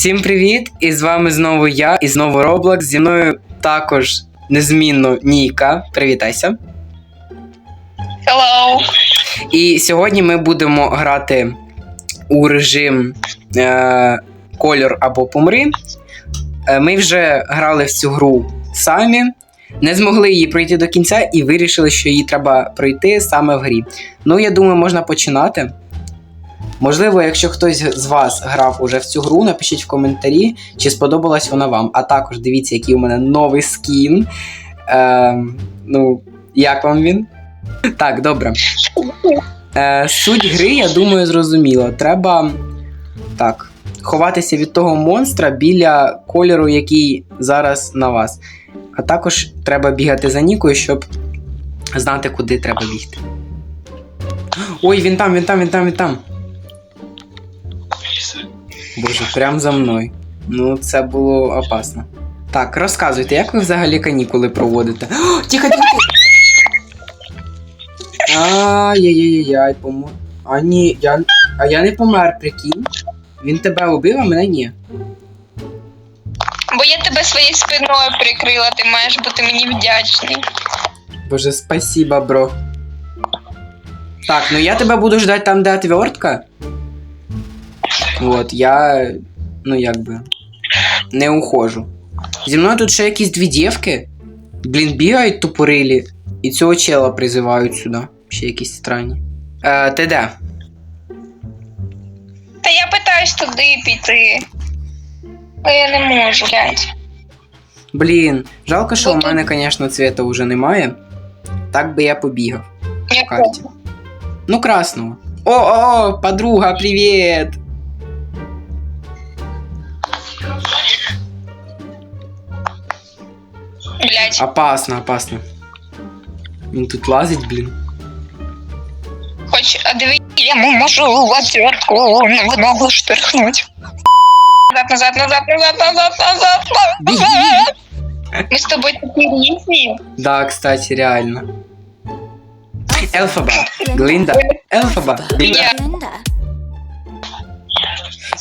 Всім привіт! І з вами знову я, і знову Roblox. Зі мною також незмінно Ніка. Привітайся. Hello. І сьогодні ми будемо грати у режим е, Кольор або Помри. Е, ми вже грали в цю гру самі, не змогли її пройти до кінця і вирішили, що її треба пройти саме в грі. Ну, я думаю, можна починати. Можливо, якщо хтось з вас грав уже в цю гру, напишіть в коментарі, чи сподобалась вона вам. А також дивіться, який у мене новий скін. Е, ну, як вам він? Так, добре. Е, суть гри, я думаю, зрозуміло. Треба так, ховатися від того монстра біля кольору, який зараз на вас. А також треба бігати за Нікою, щоб знати, куди треба бігти. Ой, він там, він там, він там, він там. Боже, прям за мною. Ну, це було опасно. Так, розказуйте, як ви взагалі канікули проводите? О, тихо, тихо! Ай-яй-яй-яй, помо. А ні, я. А я не помер, прикинь. Він тебе убив, а мене ні. Бо я тебе своєю спиною прикрила, ти маєш бути мені вдячний. Боже, спасибо, бро. Так, ну я тебе буду ждать там, де отвертка. Вот, я. Ну як би. Не ухожу. Зі мною тут ще якісь дві дівки. Блін, бігають тупорилі. І цього чела призивають сюди. Ще якісь странні. Е, ти де? Та я питаюсь туди піти. Але я не можу, блядь. Блін, жалко, що у Ну, тут- мене, звісно, цвіта вже немає. Так би я побігав. Я. Ну, красного. О, о, о, подруга, привіт! Блядь. Опасно, опасно. Він тут лазить, блін. Хоч, а диви, я можу в отвертку в ногу штирхнуть. Назад, назад, назад, назад, назад, назад, Біги, назад. Ми з тобою такі різні. Да, кстати, реально. Елфаба, Глинда, Елфаба, Глинда. Я.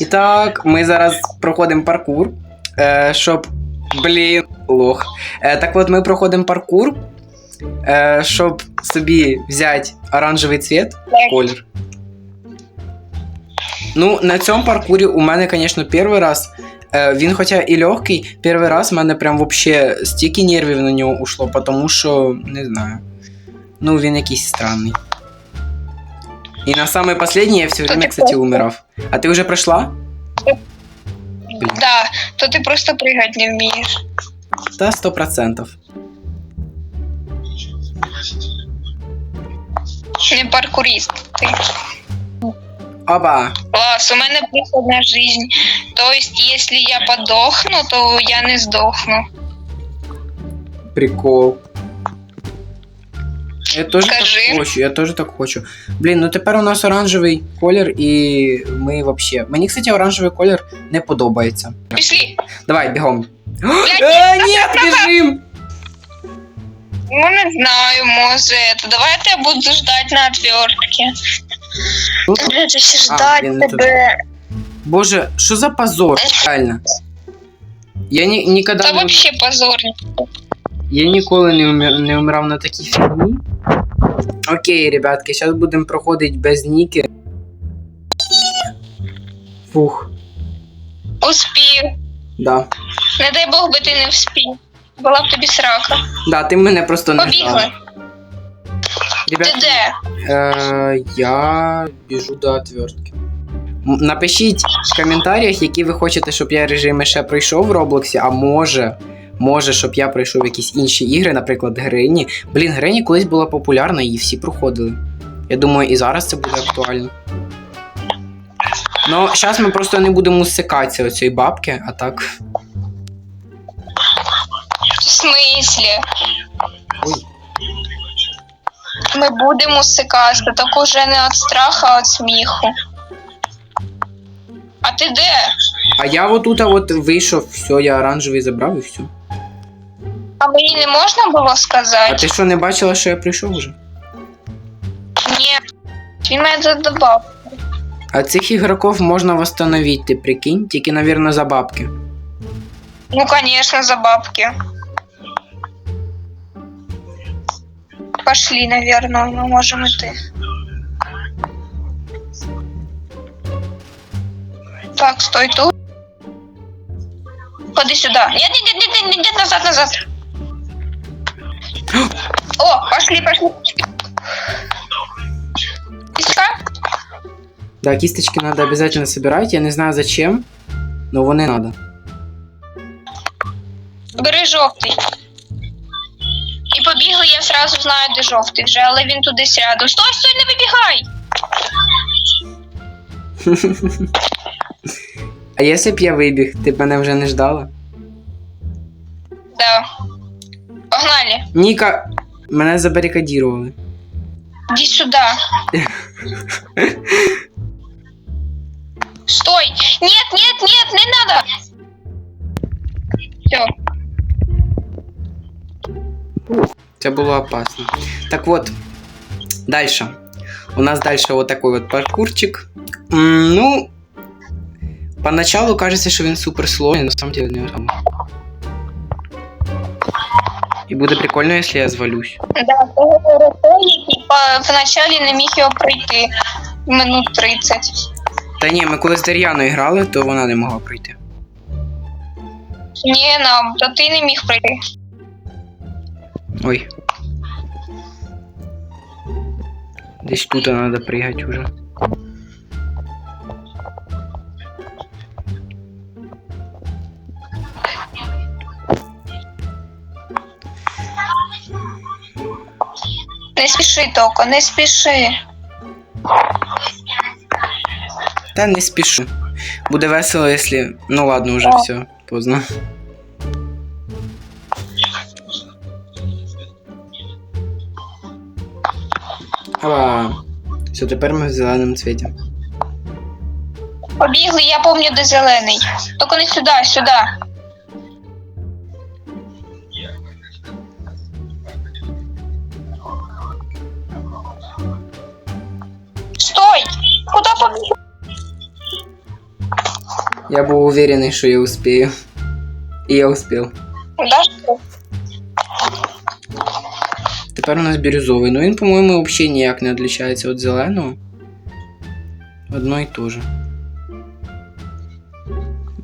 І так, ми зараз проходимо паркур. Е, щоб. Блін, лох. Е, так от ми проходимо паркур. Е, щоб собі взяти оранжевий цвіт, колір. Ну, на цьому паркурі у мене, звісно, перший раз. Е, він, хоча і легкий, перший раз в мене прям вообще стільки нервів на нього ушло, тому що, не знаю. Ну, він якийсь странний. І на самый последний я все время, кстати, умирав. А ти вже пройшла? Да, то ти просто пригати не вмієш. Та 100%. Не паркурист. Ти. Оба! Клас, у мене плюс одна жизнь. То есть, если я подохну, то я не здохну. Прикол. Я теж Скажи. так хочу, я теж так хочу. Блін, ну тепер у нас оранжевий колір, і ми вообще. Мені, кстати, оранжевий колір не подобається. Пішли. Давай, бігом. Е, ні, біжим! Ну, не знаю, може, это. Давай я буду ждать на отвертке. Ну, Блядь, ще А, ждать блін, тебе. Боже, що за позор? Реально. Я ні, ніколи Та не, вообще позорник. я ніколи не, умер, не умирав на такій фігні. Окей, ребятки, зараз будемо проходити без ніки. Фух, Успів. да. Не дай Бог би ти не вспів. Була б тобі срака. Да, ти мене просто не Побігли. ждала. Ти де? е, я біжу до отвертки. М- Напишіть в коментарях, які ви хочете, щоб я режими ще пройшов в Роблоксі, а може, може, щоб я пройшов якісь інші ігри, наприклад, Грині. Блін, Грині колись була популярна, її всі проходили. Я думаю, і зараз це буде актуально. Ну, зараз ми просто не будемо усикатися оцієї бабки, а так. В смислі? Ой. Ми будемо сикати, так уже не від страха, а від сміху. А ти де? А я отут от вийшов, все, я оранжевий забрав і все. А мені не можна було А сказати? ти що, не бачила, що я прийшов вже? Ні. Він мене задобав. А цих ігроків можна восстановити, ти прикинь, тільки, навірно, за бабки. Ну, конечно, за бабки. Пошли, наверное, мы можем идти. Так, стой тут. Ходи сюда. Нет, нет, нет, нет, нет, нет, назад, назад. О, пошли, пошли. Иска? Да, кисточки надо обязательно собирать, я не знаю зачем, но вони надо. Бери жовтий І побігли, я сразу знаю, де жовтий вже, але він тут десь рядом. Стой, стой, не вибігай! А якщо б я вибіг, ти б мене вже не ждала? Да. Погнали. Ніка, мене забарикадірували. Иди сюда. Стой! Нет, нет, нет, Це було опасно. Так вот, дальше. У нас дальше вот такой вот паркурчик. Ну, поначалу кажется, что він супер сложный, на самом деле не особо. І буде прикольно, якщо я звалюсь. Да, по- вначалі не міг його пройти. Минут 30. Та ні, ми коли з Дар'яною грали, то вона не могла пройти. Ні, нам, то ти не міг пройти. Ой. Десь тут треба пригати уже. Не спіши, Токо, не спіши. Та не спішу. Буде весело, якщо. Ну ладно, уже все, поздно. Ава. Все, тепер ми в зеленому цвіті. Побігли, я пам'ятаю, де зелений. Тільки не сюди, сюди. Стой! Куда побіг? Я був уверений, що я успію. І я успів. Да що? Тепер у нас бірюзовий. Ну він, по-моєму, взагалі ніяк не відрізняється від зеленого. Одно і те же.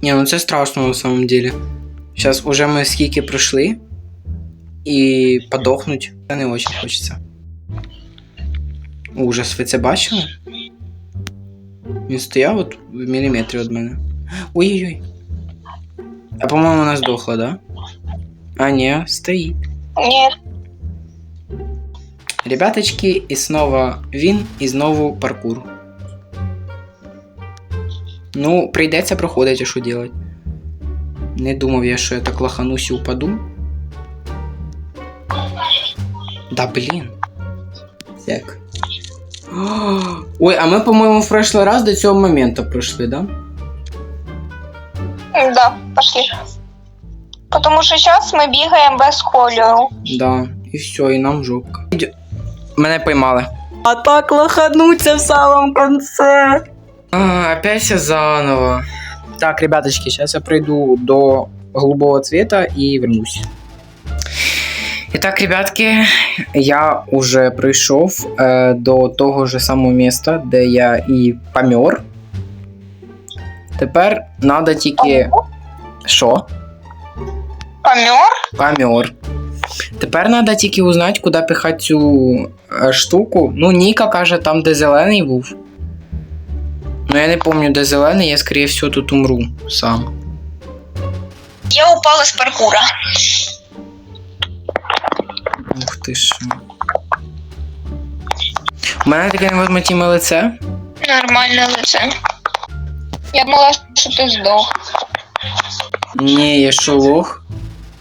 Ні, ну це страшно на самом деле. Зараз уже ми скільки пройшли. І подохнуть. Це не очень хочеться. Ужас, ви це бачили? Він стояв от в міліметрі від мене. Ой-ой-ой. А по-моєму, вона здохла, да? А, ні, стоїть. Ні. Ребяточки, і снова він, і знову паркур. Ну, прийдеться проходити, а що делать. Не думав я, що я так лоханусь і упаду. Да блін. Так. Ой, а ми, по-моєму, в прошлый раз до цього моменту пройшли, да? Да, пошли. Потому що зараз ми бігаємо без кольору. Да. І все, і нам жопка. Мене поймали. А так лохануться в самом конце. А, опять все заново. Так, ребяточки, сейчас я пройду до голубого цвета и вернусь. Итак, ребятки, я уже прийшов е, до того ж самого міста, де я і помер. Тепер надо тільки. Що? Помер? Помер. Тепер треба тільки узнати, куди пихати цю е, штуку. Ну, Ніка каже, там, де зелений був. Ну, я не пам'ятаю, де зелений, я, скоріше всього, тут умру сам. Я упала з паркура. Ух ти ж. У мене таке невозмутиме лице. Нормальне лице. Я думала, що ти здох. Ні, я що лох.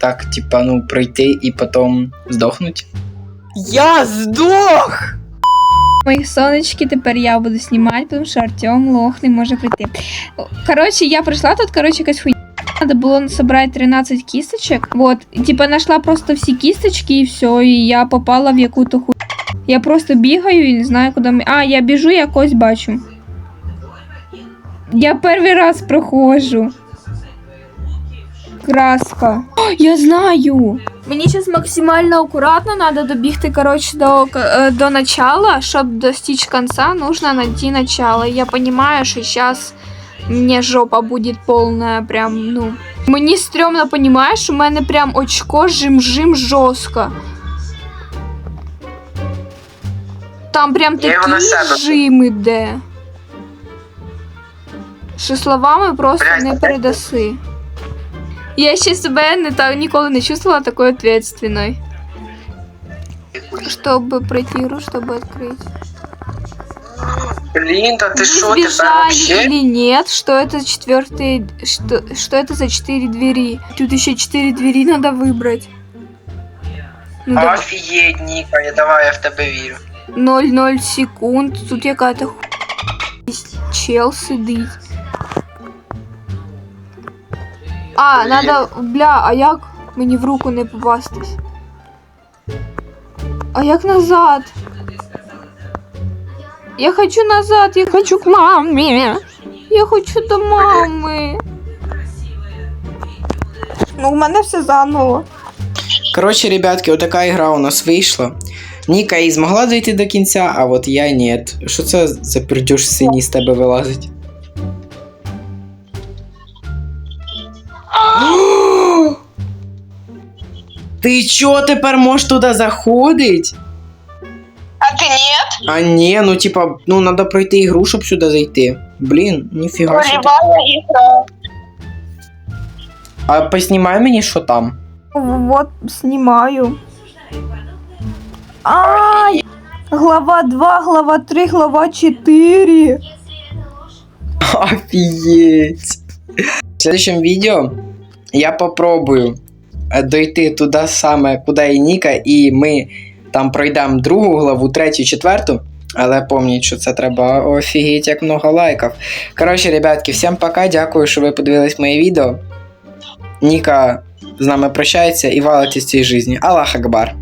Так, типа, ну, пройти і потім здохнуть. Я здох! Мої сонечки, тепер я буду знімати, тому що Артем лох не може прийти. Коротше, я прийшла тут, коротше, якась хуйня. Надо було собрать 13 кисточек. Вот, типа нашла просто всі кисточки і все, і я попала в яку-то хуйню. Я просто бігаю і не знаю, куди ми. А, я біжу, я когось бачу. Я перший раз проходжу. Краска. О, я знаю. Мені зараз максимально акуратно треба добігти, коротше, до, е, до начала. Щоб достичь конца, нужно найти начало. Я понимаю, що зараз мені жопа буде повна, прям, ну. Мені стрьомно, понімаєш, у мене прям очко жим-жим жорстко. Там прям Я його на такий себе. жим іде. Що словами просто Блядь, не так- передаси. Я ще себе не так ніколи не чувствовала такой ответственной. Чтобы пройти игру, чтобы открыть. Блін, та ти Вы що, тепер сбежали вообще? или нет? Что это четвертые... Что, что это за четыре двери? Тут еще четыре двери надо выбрать. Ну, да, Офігеть, Ніка, я давай я в тебе вірю. 0,0 секунд. Тут якая-то ху... чел А, надо. Бля, а як мені в руку не попастись? А як назад? Я хочу назад, я хочу к мамі. Я хочу до мами. Ну, у мене все заново. Коротше, ребятки, отака ігра у нас вийшла. Ніка і змогла дойти до кінця, а от я ні. Що це за пердюш синій з тебе вилазить? Ти чо тепер можеш туди заходить? А ти ні? А ні, ну типа, ну треба пройти ігру, щоб сюди зайти. Блін, ніфіга собі. Порівала ігра. А поснімай мені, що там. Вот, снимаю. А, глава 2, глава 3, глава 4. Офигеть. В следующем видео я попробую дойти туди саме, куди і Ніка, і ми там пройдемо другу главу, третю, четверту. Але пам'ятайте, що це треба офігіть, як много лайків. Коротше, ребятки, всім пока. Дякую, що ви подивились моє відео. Ніка з нами прощається і валить із цієї житті. Аллах Акбар.